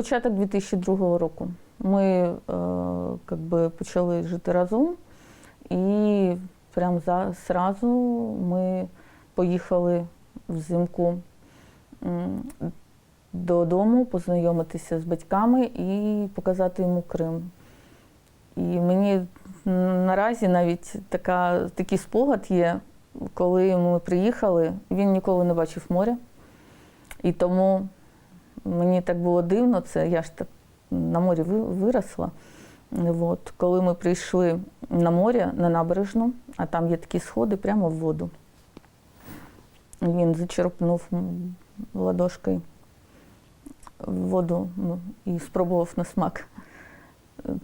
початок 2002 року. Ми е, как би, почали жити разом, і прямо за, зразу ми поїхали взимку додому, познайомитися з батьками і показати йому Крим. І мені наразі навіть така, такий спогад є, коли ми приїхали, він ніколи не бачив моря. І тому мені так було дивно, це я ж так на морі виросла. От, коли ми прийшли на море, на набережну, а там є такі сходи прямо в воду. Він зачерпнув ладошкою воду ну, і спробував на смак,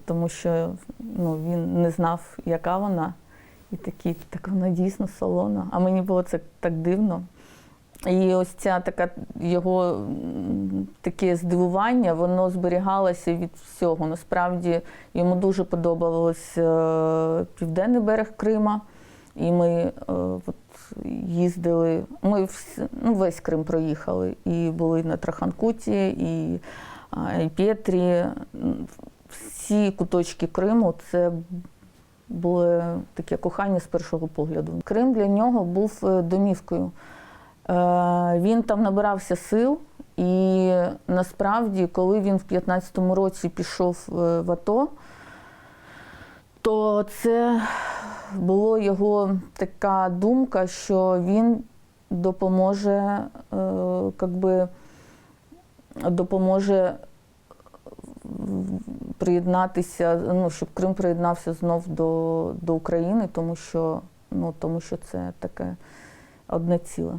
тому що ну, він не знав, яка вона. І такий, так вона дійсно солона. А мені було це так дивно. І ось ця така його таке здивування, воно зберігалося від всього. Насправді йому дуже подобалось е, південний берег Крима. І ми е, от, їздили, ми вс- ну, весь Крим проїхали. І були на Траханкуті, і, і Петрі. Всі куточки Криму це було таке кохання з першого погляду. Крим для нього був е, домівкою. Е, Він там набирався сил, і насправді, коли він в 15-му році пішов е, в АТО, то це була його така думка, що він допоможе, е, как би, допоможе приєднатися, ну, щоб Крим приєднався знов до, до України, тому що, ну, тому що це таке одне ціле.